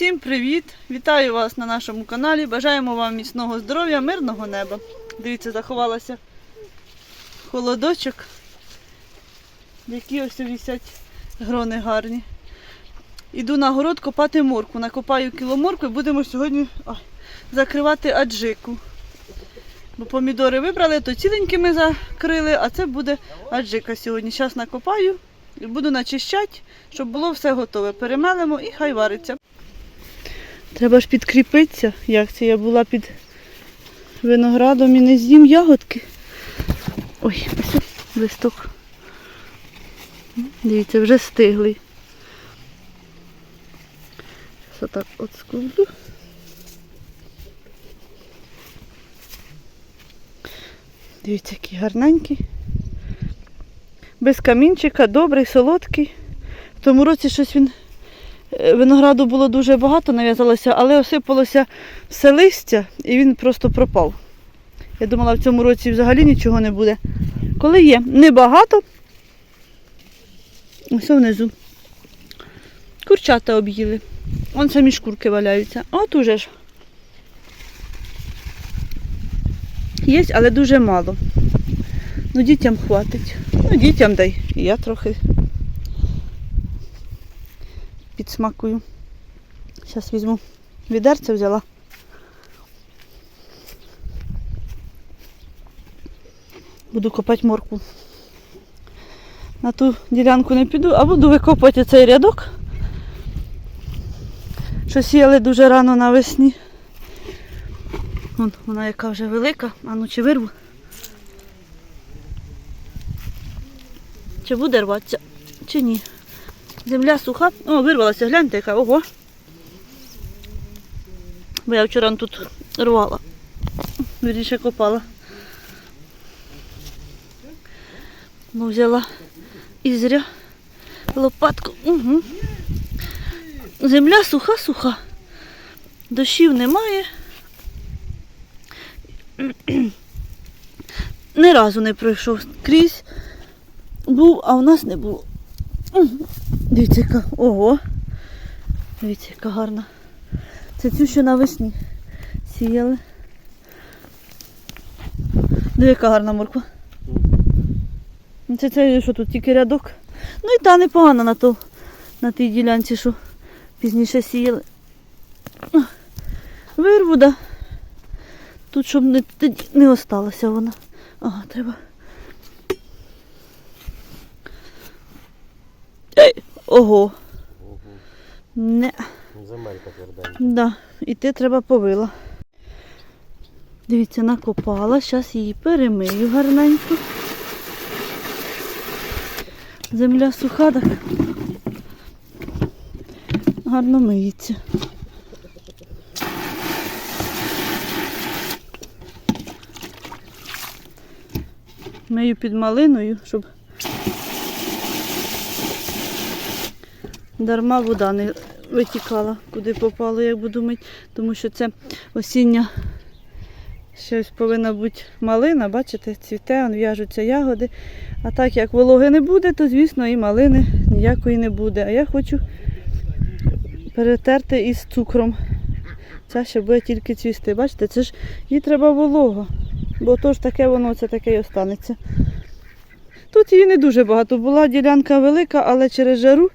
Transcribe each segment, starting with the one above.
Всім привіт! Вітаю вас на нашому каналі. Бажаємо вам міцного здоров'я, мирного неба. Дивіться, заховалася холодочок. Які ось висять грони гарні. Іду на город копати морку. Накопаю кіло моркви, будемо сьогодні ой, закривати аджику. Бо помідори вибрали, то ціленькі ми закрили, а це буде аджика сьогодні. Зараз накопаю і буду начищати, щоб було все готове. Перемелимо і хай вариться. Треба ж підкріпитися. Як це я була під виноградом і не з'їм ягодки. Ой, ось листок. Дивіться, вже стиглий. Зараз отак от скублю. Дивіться, який гарненький. Без камінчика, добрий, солодкий. В тому році щось він Винограду було дуже багато, нав'язалося, але осипалося все листя і він просто пропав. Я думала, в цьому році взагалі нічого не буде. Коли є небагато, ось внизу. Курчата об'їли. Вон самі шкурки валяються. От уже ж. Є, але дуже мало. Ну, дітям хватить. Ну, дітям дай. Я трохи підсмакую. Зараз візьму відерце взяла. Буду копати морку. На ту ділянку не піду, а буду викопати цей рядок. Що сіяли дуже рано навесні. Вон вона яка вже велика, а ну чи вирву. Чи буде рватися, чи ні. Земля суха. О, вирвалася, гляньте, яка, ого. Бо я вчора тут рвала. Вірніше копала. Ну, взяла ізря лопатку. Угу. Земля суха-суха. Дощів немає. Ні разу не пройшов крізь. Був, а у нас не було. Дивіться, яка. Ого. Дивіться, яка гарна. Це цю що навесні сіяли. Диви, яка гарна морква. Ну, Це, це що тут тільки рядок. Ну і та непогана на, то, на тій ділянці, що пізніше сіяли. Вирву, да. Тут щоб не, не осталася вона. Ага, треба. Ого. Не. Земелька тверденька. Да, іти треба повила. Дивіться, накопала. Зараз її перемию гарненько. Земля суха, так гарно миється. Мию під малиною, щоб дарма вода не витікала, куди попало, як буду мити, тому що це осіння щось повинна бути малина, бачите, цвіте, в'яжуться ягоди. А так як вологи не буде, то звісно і малини ніякої не буде. А я хочу перетерти із цукром. Ця ще буде тільки цвісти. Бачите, це ж їй треба волого. Бо то ж таке воно це таке й останеться. Тут її не дуже багато. Була ділянка велика, але через жару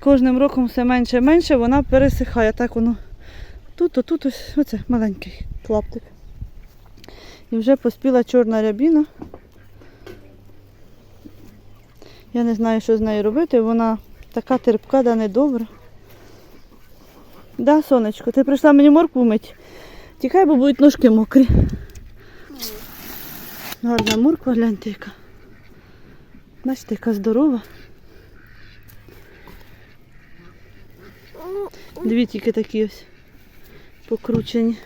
кожним роком все менше і менше, вона пересихає. Так воно тут, тут ось оце маленький клаптик. І вже поспіла чорна рябіна. Я не знаю, що з нею робити. Вона така терпка, да недобра. Да, сонечко, ти прийшла мені моркву мить. Тікай, бо будуть ножки мокрі. Гарна морква, гляньте яка. Бачите, яка здорова. Дві тільки такі ось покручені.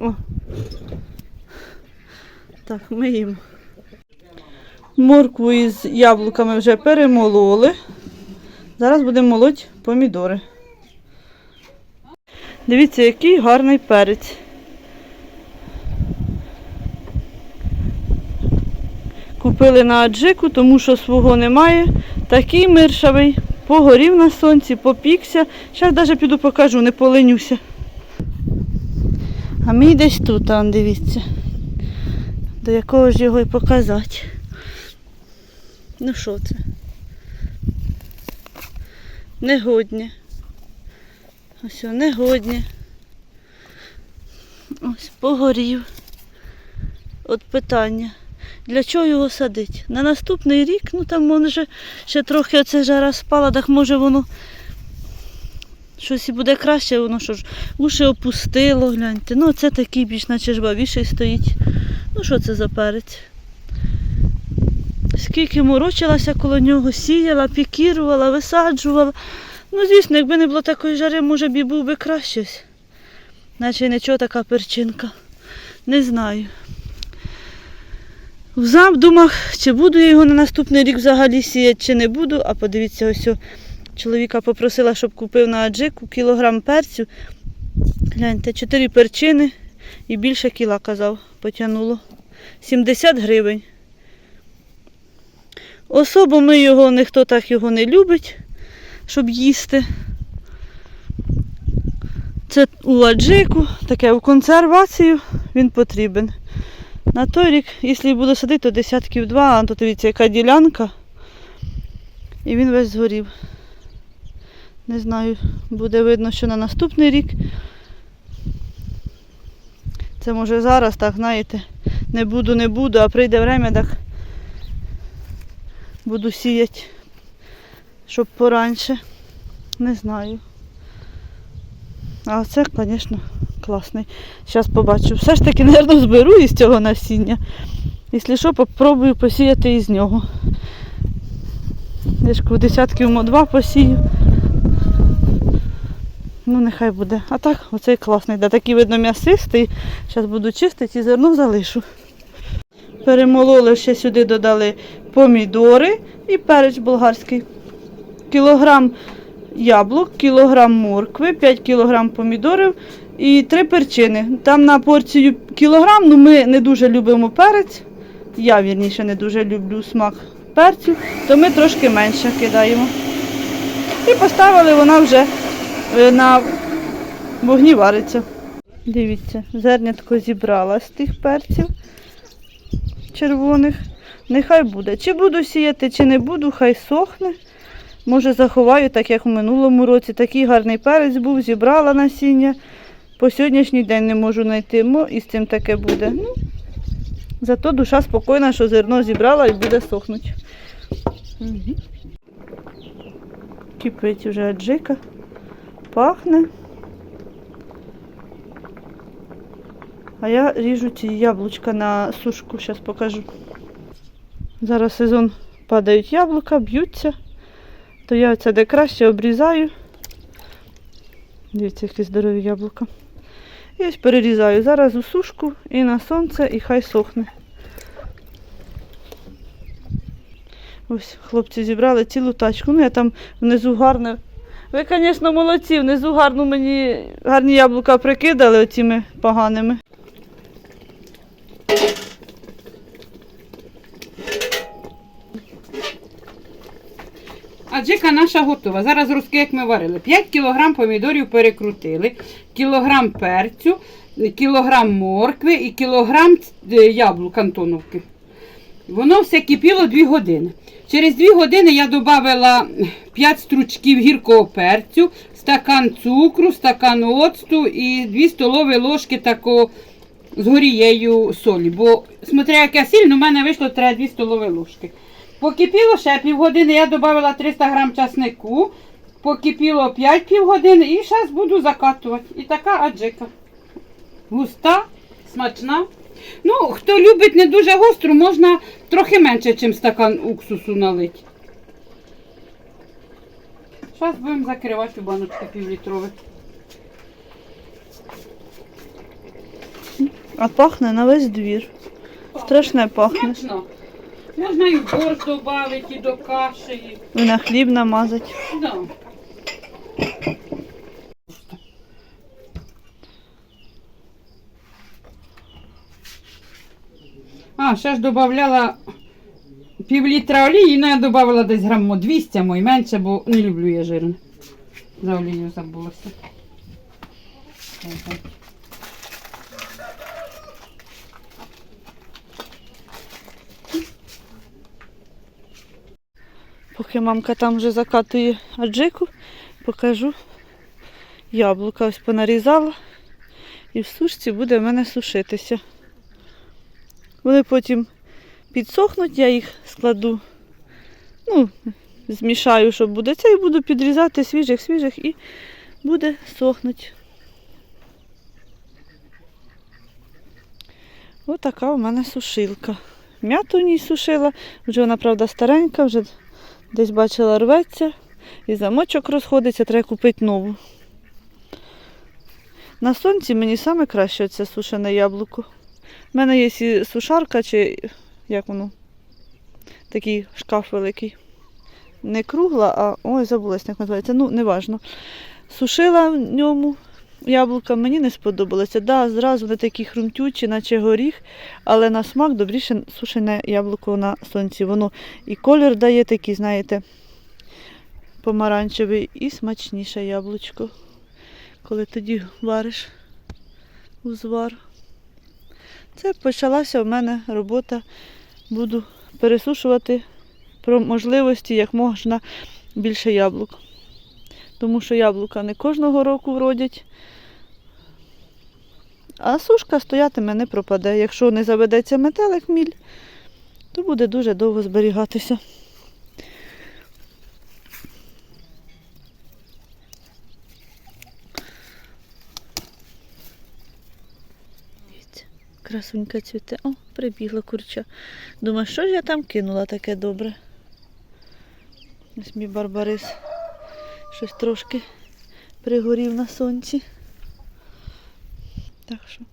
О. Так, ми їм. Моркву із яблуками вже перемололи. Зараз будемо молоти помідори. Дивіться, який гарний перець. Купили на аджику, тому що свого немає. Такий миршавий. Погорів на сонці, попікся. Зараз навіть піду покажу, не поленюся. А мій десь тут, там, дивіться. До якого ж його і показати. Ну що це? Негодні. Ось, негодні. Ось погорів. От питання. Для чого його садити? На наступний рік, ну там може ще трохи оце жара спала, так може воно щось і буде краще, воно що ж, уші опустило, гляньте. Ну це такий більш наче жвавіший стоїть. Ну що це за перець? Скільки морочилася коло нього, сіяла, пікірувала, висаджувала. Ну, звісно, якби не було такої жари, може б і був би краще. Наче нічого така перчинка. Не знаю. В задумах, чи буду я його на наступний рік взагалі сіяти, чи не буду. А подивіться, ось чоловіка попросила, щоб купив на аджику кілограм перцю. Гляньте, чотири перчини і більше кіла, казав, потягнуло. 70 гривень. Особо ми його, ніхто так його не любить, щоб їсти. Це у аджику, таке у консервацію він потрібен. На той рік, якщо буду садити, то десятків два, а то дивіться, яка ділянка. І він весь згорів. Не знаю, буде видно, що на наступний рік. Це може зараз, так, знаєте, не буду, не буду, а прийде время, так буду сіяти, щоб пораньше. Не знаю. А це, звісно, класний. Зараз побачу. Все ж таки, мабуть, зберу із цього насіння. Якщо що, попробую посіяти із нього. Ж десятків мо два посію. Ну, нехай буде. А так, оцей класний. Да, такий, видно, м'ясистий. Зараз буду чистити і зерно залишу. Перемололи, ще сюди додали помідори і перець болгарський. Кілограм яблук, кілограм моркви, 5 кілограм помідорів і 3 перчини. Там на порцію кілограм, ну ми не дуже любимо перець. Я вірніше не дуже люблю смак перцю, то ми трошки менше кидаємо. І поставили вона вже е, на вогні вариться. Дивіться, зернятко зібрала з тих перців червоних. Нехай буде. Чи буду сіяти, чи не буду, хай сохне. Може заховаю, так як в минулому році. Такий гарний перець був, зібрала насіння. По сьогоднішній день не можу знайти, мо і з цим таке буде. Ну, зато душа спокійна, що зерно зібрала і буде сохнути. Угу. Кипить вже аджика. Пахне. А я ріжу ці яблучка на сушку, зараз покажу. Зараз сезон падають яблука, б'ються. То я оце де краще обрізаю. Дивіться, які здорові яблука. І ось перерізаю. Зараз у сушку і на сонце, і хай сохне. Ось хлопці зібрали цілу тачку. Ну я там внизу гарне. Ви, звісно, молодці, внизу гарно мені гарні яблука прикидали оціми поганими. Аджика наша готова. Зараз розки, як ми варили. 5 кг помідорів перекрутили, кілограм перцю, кілограм моркви і кілограм е, яблук Антоновки. Воно все кипіло 2 години. Через 2 години я додала 5 стручків гіркого перцю, стакан цукру, стакан оцту і 2 столові ложки такого з горією солі. Бо, смотря яке сильно, в мене вийшло треба 2 столові ложки. Покипіло ще півгодини, я додала 300 грам часнику, покипіло 5 півгодини і зараз буду закатувати. І така аджика. Густа, смачна. Ну, хто любить не дуже гостру, можна трохи менше, ніж стакан уксусу налити. Зараз будемо закривати у баночки півлітрові. А пахне на весь двір. Страшне пахне. Смачно. Можна і в борщ додати, і до каші. і- на хліб намазати. Да. А, ще ж додавала пів літра олії, ну я додавала десь граммо 200, а мой менше, бо не люблю я жирне. За олію забулася. Поки мамка там вже закатує аджику, покажу. Яблука ось понарізала. І в сушці буде в мене сушитися. Вони потім підсохнуть, я їх складу, ну, змішаю, щоб буде це, і буду підрізати свіжих, свіжих і буде сохнуть. Отака у мене сушилка. М'яту в ній сушила, вже вона, правда, старенька, вже десь бачила рветься, і замочок розходиться, треба купити нову. На сонці мені саме краще це сушене яблуко. У мене є і сушарка, чи як воно, такий шкаф великий. Не кругла, а ой, забулась, як називається. Ну, неважно. Сушила в ньому яблука, мені не сподобалося. Да, зразу вони такі хрумтючі, наче горіх, але на смак добріше сушене яблуко на сонці. Воно і колір дає такий, знаєте, помаранчевий, і смачніше яблучко, коли тоді вариш узвар. Це почалася в мене робота. Буду пересушувати про можливості як можна більше яблук. Тому що яблука не кожного року вродять. А сушка стоятиме, не пропаде. Якщо не заведеться метелик міль, то буде дуже довго зберігатися. Красунька цвіте. О, прибігла курча. Думаю, що ж я там кинула таке добре. Ось мій барбарис щось трошки пригорів на сонці. Так що.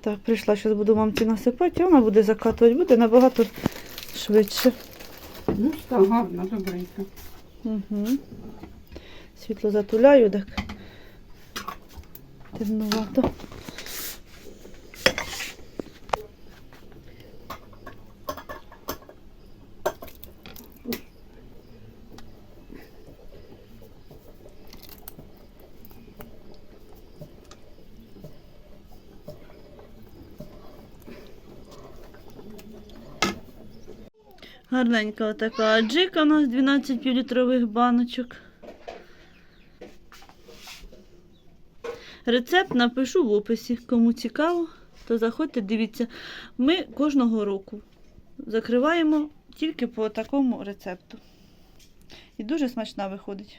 Так, прийшла, зараз буду мамці насипати, а вона буде закатувати, буде набагато швидше. Ну, так, гарно, добренько. Угу. Світло затуляю, так темнувато. Гарненька отака аджика у нас 12 півлітрових баночок. Рецепт напишу в описі. Кому цікаво, то заходьте, дивіться. Ми кожного року закриваємо тільки по такому рецепту. І дуже смачна виходить.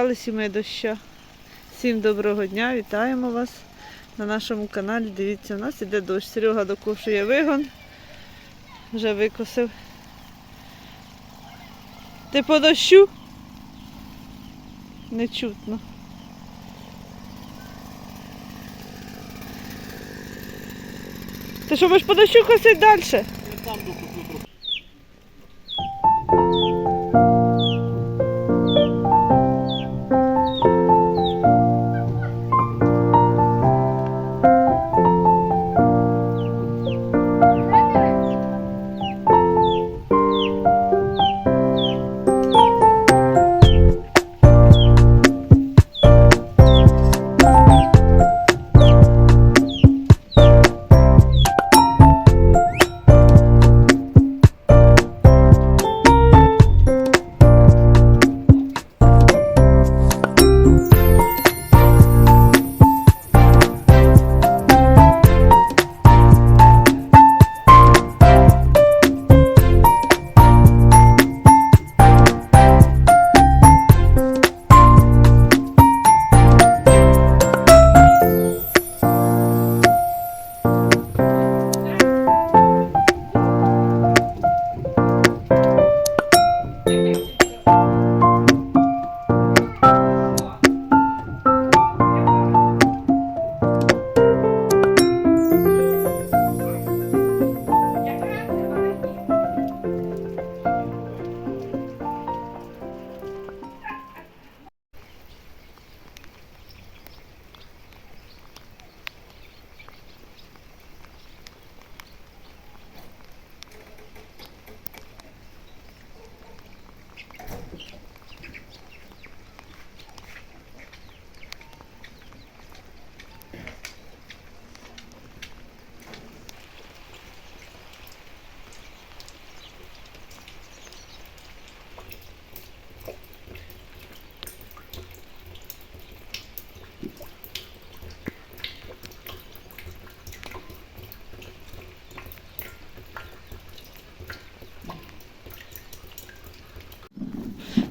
Дочекалися ми доща. Всім доброго дня, вітаємо вас на нашому каналі. Дивіться, у нас іде дощ. Серега докошує вигон. Вже викосив. Ти по дощу? Не чутно. Ти що будеш по дощу косити далі?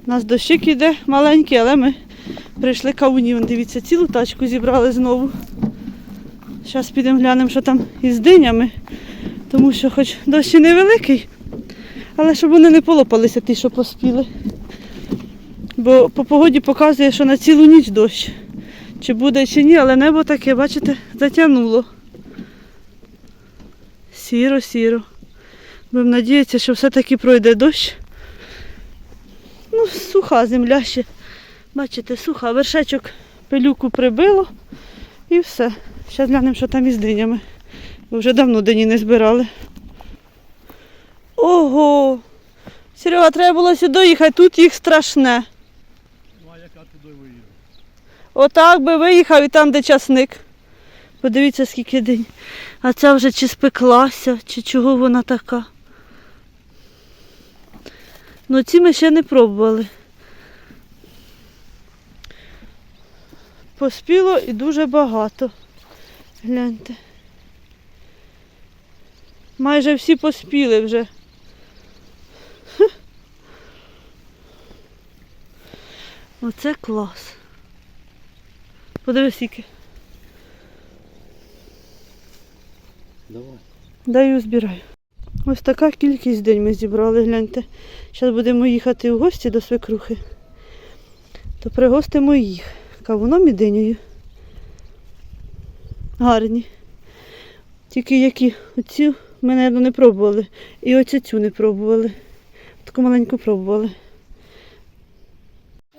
У нас дощик іде маленький, але ми прийшли кавунів. Дивіться, цілу тачку зібрали знову. Зараз підемо глянемо, що там із динями, тому що хоч дощ невеликий, але щоб вони не полопалися, ті, що поспіли. Бо по погоді показує, що на цілу ніч дощ. Чи буде, чи ні, але небо таке, бачите, затягнуло. Сіро-сіро. Будемо надіятися, що все-таки пройде дощ. Ну, суха земля ще. Бачите, суха. Вершечок пилюку прибило і все. Зараз глянемо, що там із динями. Бо вже давно дині не збирали. Ого! Серега, треба було сюди їхати, тут їх страшне. Ну, а яка туди виїде? Отак би виїхав і там, де часник. Подивіться, скільки день. А ця вже чи спеклася, чи чого вона така. Ну ці ми ще не пробували. Поспіло і дуже багато. Гляньте. Майже всі поспіли вже. Оце клас. Подивись, скільки. Давай. Даю збираю. Ось така кількість день ми зібрали, гляньте. Зараз будемо їхати в гості до свекрухи. То пригостимо їх кавуном і динею. Гарні. Тільки які оцю ми, мабуть, не пробували. І оцю цю не пробували. Таку маленьку пробували.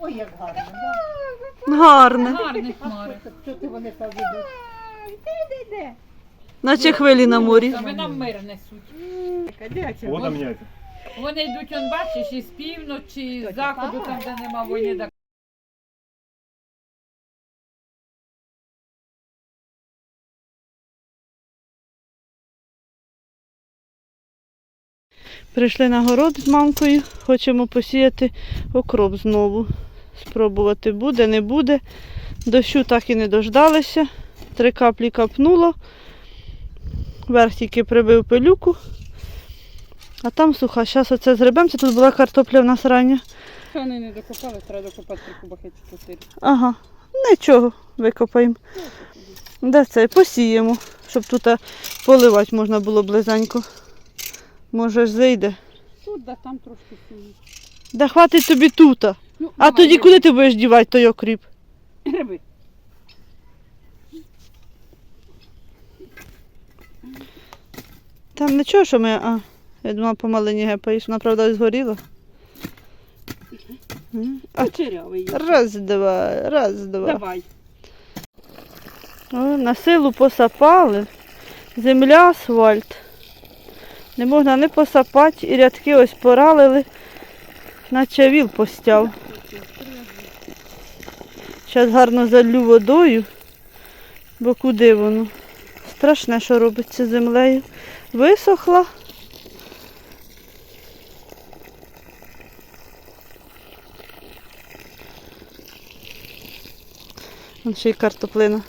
Ой, як гарно. Гарне. Гарні хмари. Що ти вони повідуть? Наче хвилі на морі. Аби нам мир несуть. Вода міняється. Вони йдуть, он бачиш, із півночі, з заходу, там, де нема війни. так Прийшли на город з мамкою, хочемо посіяти окроп знову. Спробувати буде, не буде. Дощу так і не дождалися. Три каплі капнуло. Верх тільки прибив пилюку. А там суха. Зараз оце зребемося. Тут була картопля в нас рання. Що вони не докопали, треба докопати три кубахи чи чотири. Ага, нічого, викопаємо. Де це? Посіємо, щоб тут поливати можна було близенько. Може ж зайде. Тут, да там трошки сильно. Да хватить тобі тут. Ну, А давай, тоді куди ти будеш дівати той окріп? Гриби. Там нічого, що ми. А, я думала, по малині гепаєш, вона правда згоріла. А, раз, два, раз, два. Давай. О, на силу посапали. Земля, асфальт. Не можна не посапати, і рядки ось поралили, наче віл постяв. Зараз гарно залю водою, бо куди воно? Страшне, що робиться з землею. Висохла. Вон ще й картоплина.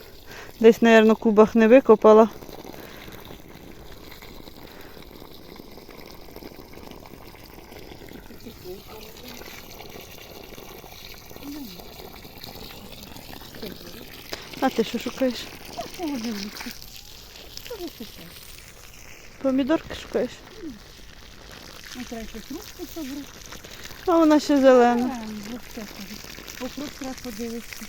Десь, мабуть, кубах не викопала. А ти що шукаєш? Помідорки шукаєш? Ну, треба щось ручку собрати. А вона ще зелена. Покруг треба подивитися.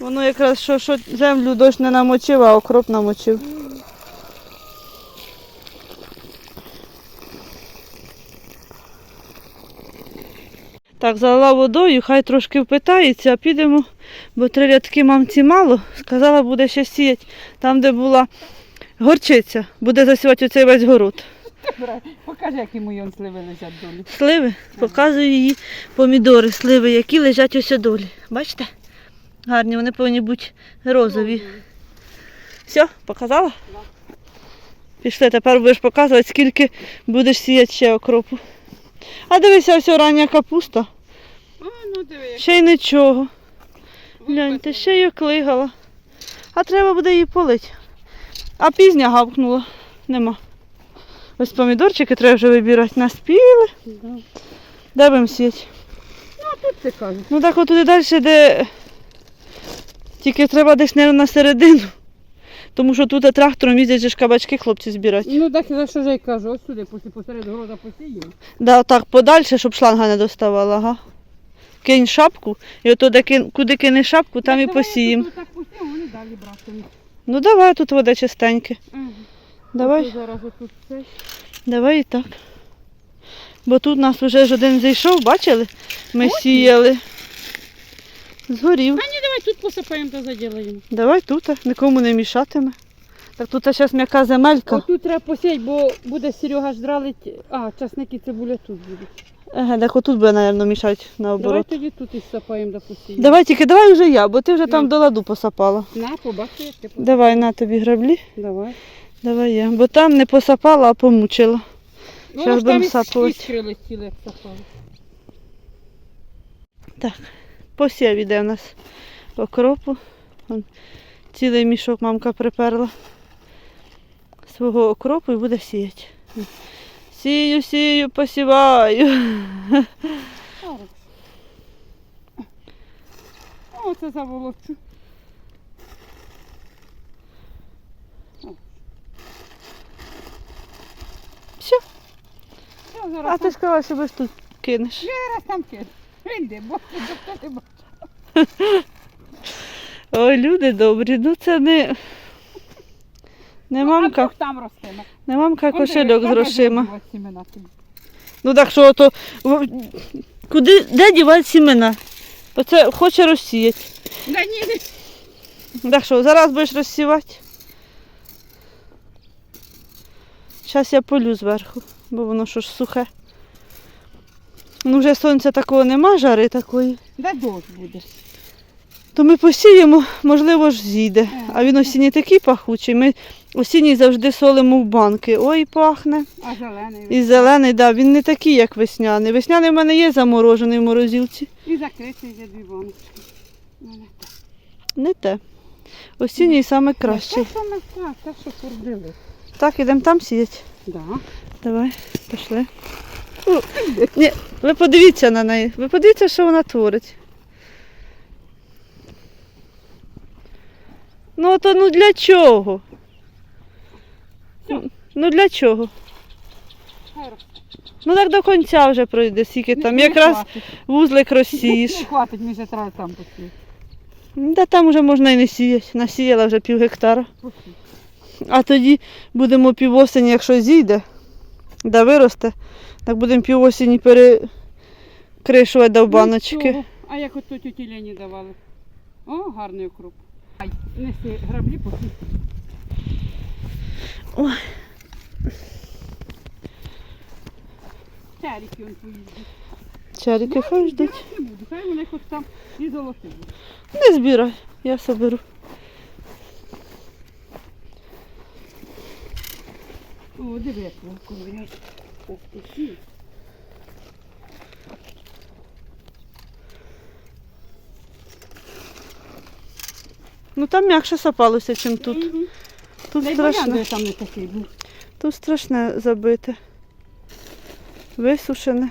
Воно якраз що, що землю дощ не намочив, а окроп намочив. Так, залила водою, хай трошки впитається, а підемо, бо три рядки мамці мало. Сказала, буде ще сіяти там, де була горчиця, буде засівати оцей весь город. Покажи, які мої он сливи лежать долі. Сливи, показую її помідори, сливи, які лежать ось долі. Бачите? Гарні, вони повинні бути розові. Все, показала? Пішли, тепер будеш показувати, скільки будеш сіяти ще окропу. А дивися, ось рання капуста. О, ну диви, Ще й нічого. Гляньте, ще й оклигала. А треба буде її полити. А пізня гавкнула. Нема. Ось помідорчики треба вже вибирати. Наспіли. Де будемо сіяти? Тут це кажуть. Ну так от туди далі, де тільки треба десь, мабуть, на середину. Тому що тут трактором їздять же ж кабачки хлопці збирати. Ну так за що ж я й кажу, ось сюди, посеред города посіємо. Да, так подальше, щоб шланга не доставала, ага. Кинь шапку, і ото куди кинеш шапку, там і посіємо. Так посіємо, вони далі братимуть. Ну давай тут вода чистеньке. Ага. Давай, зараз отут це. давай і так. Бо тут нас вже ж один зайшов, бачили? Ми сіяли. Згорів. А ні, давай тут посипаємо та заділаємо. Давай тут, нікому не мішатиме. Так тут зараз м'яка земелька. Отут треба посіяти, бо буде Серега ж дралить. А, часники цибуля тут будуть. Еге, так отут буде, мабуть, мішати Давай наоборот. тоді тут і сапаємо да посіємо. Давай тільки давай вже я, бо ти вже там Ну. до ладу посапала. На, побачи, як ти посіяв. Давай на тобі граблі. Давай. Давай я. Бо там не посапала, а помучила. Ну, там будемо сапувати. іскри летіли, як сапали. Посів іде в нас окропу. Вон, цілий мішок мамка приперла свого окропу і буде сіяти. Сію, сію, посіваю. О, це заволочу. Все. Я зараз А ти сказала, що ви ж тут кинеш. зараз там кину. Йди, бо не бачить. Ой, люди добрі, ну це не. Не мамка, там ростиме. не мамка кошельок з грошима. Ну так що то. в- Куди, де дівати сімена? Оце хоче розсіяти. Да ні, Так що, зараз будеш розсівати? Зараз я полю зверху, бо воно що ж сухе. Ну вже сонця такого нема, жари такої. Да дощ буде. То ми посіємо, можливо ж зійде. А він осінній такий пахучий. Ми осінній завжди солимо в банки. Ой, пахне. А зелений. І зелений, да, він не такий, як весняний. Весняний в мене є заморожений в морозилці. І закритий є дві баночки. У мене так. Не те. Осінній саме кращий. Те, що ми так, те, що курдили. Так, ідемо там сіяти. Да. Давай, пішли. Ні, ви подивіться на неї. Ви подивіться, що вона творить. Ну то ну для чого? Всьо. Ну для чого? Ну так до кінця вже пройде, скільки там. Якраз вузлик Не розсієш. хватить, ми вже треба там посіяти. Да там вже можна і не сіяти. Насіяла вже пів гектара. А тоді будемо півосені, якщо зійде, да виросте, так будемо півосені перекришувати до баночки. А як ото тіті Лені давали? О, гарний укроп. Ай, неси граблі посі. Ой. Чарики он поїздить. Чарики хай ждуть. Не буду, хай вони хоч там і золоті будуть. Не збирай, я соберу. О, диви, як ковиряють. Ох, Ну там м'якше сапалося, чим тут. Мгм. Тут страшне. Там не такий був. Тут страшне забите. Висушене.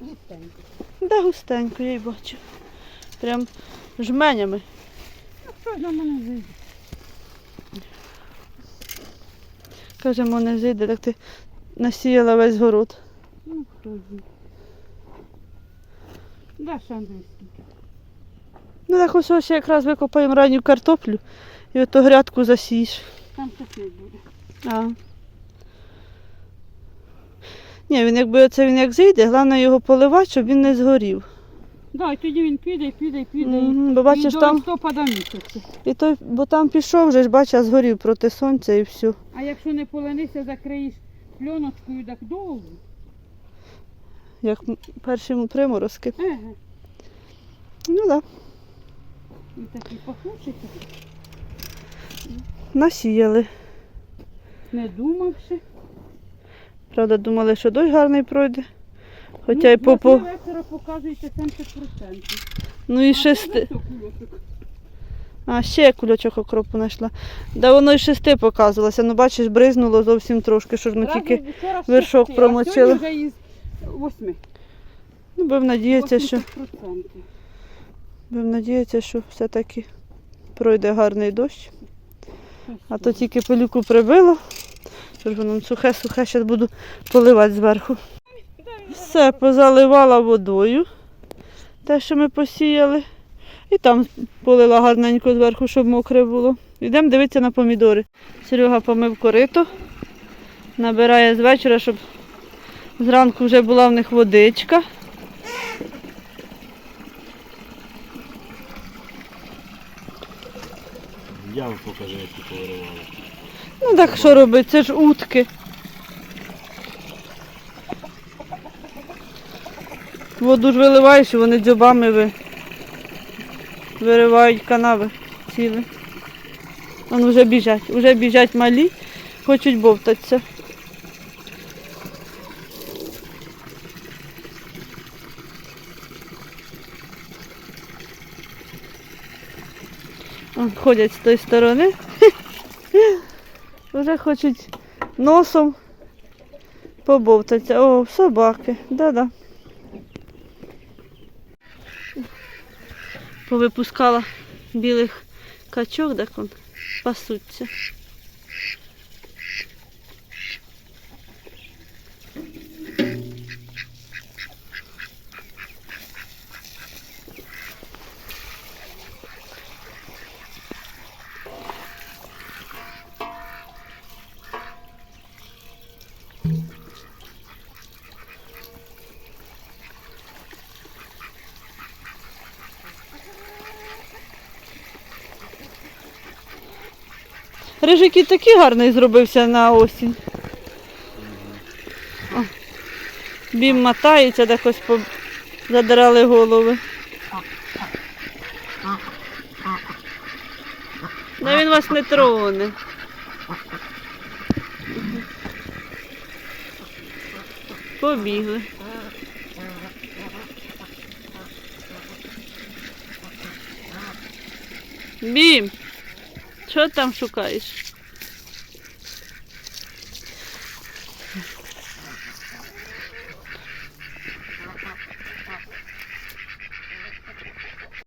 Густенько. Да, густенько, я й бачу. Прям жменями. Ну, хто ж на мене зайде? Кажемо, не зійде, так ти насіяла весь город. Ну, хто знає. Да. Ну так ось ось якраз викопаємо ранню картоплю і ото грядку засієш. Там сусід буде. А. Ні, він якби оце він як зійде, головне його поливати, щоб він не згорів. Да, і тоді він піде, піде, піде. Мгм, бо бачиш і до листопада місяця. і той, бо там пішов, вже ж бачиш, згорів проти сонця і все. А якщо не поленися, закриєш пленочкою так довго. Як м- перші приморозки. Еге. Ну так, да. І такий пахучий. насіяли. Не думавши. Правда, думали, що дощ гарний пройде. Хоча ну, й по, по... вечора показуєте 70%. Ну і шести. А, ще кульочок окропу знайшла. Да воно і шести показувалося. Ну бачиш, бризнуло зовсім трошки, що ж ми тільки. вершок промочили. вже із восьми. Ну, будемо надіятися, що. 80%. Будемо надіятися, що все-таки пройде гарний дощ. А то тільки пилюку прибило. Що ж воно сухе-сухе, зараз буду поливати зверху. Все, позаливала водою. Те, що ми посіяли. І там полила гарненько зверху, щоб мокре було. Йдемо дивитися на помідори. Серега помив корито, набирає з вечора, щоб зранку вже була в них водичка. Ям покажи, які повиривали. Ну так що робити? Це ж утки. Воду ж виливаєш, вони дзьобами ви... виривають канави цілі. Вони вже біжать, вже біжать малі, хочуть бовтатися. Ходять з тої сторони. Вже хочуть носом побовтатися. О, собаки. Да-да. Повипускала білих качок, так он пасуться. Рижик і такий гарний зробився на осінь. О, Бім мотається, де ось по... задирали голови. Да він вас не троне. Побігли. Бім, що там шукаєш?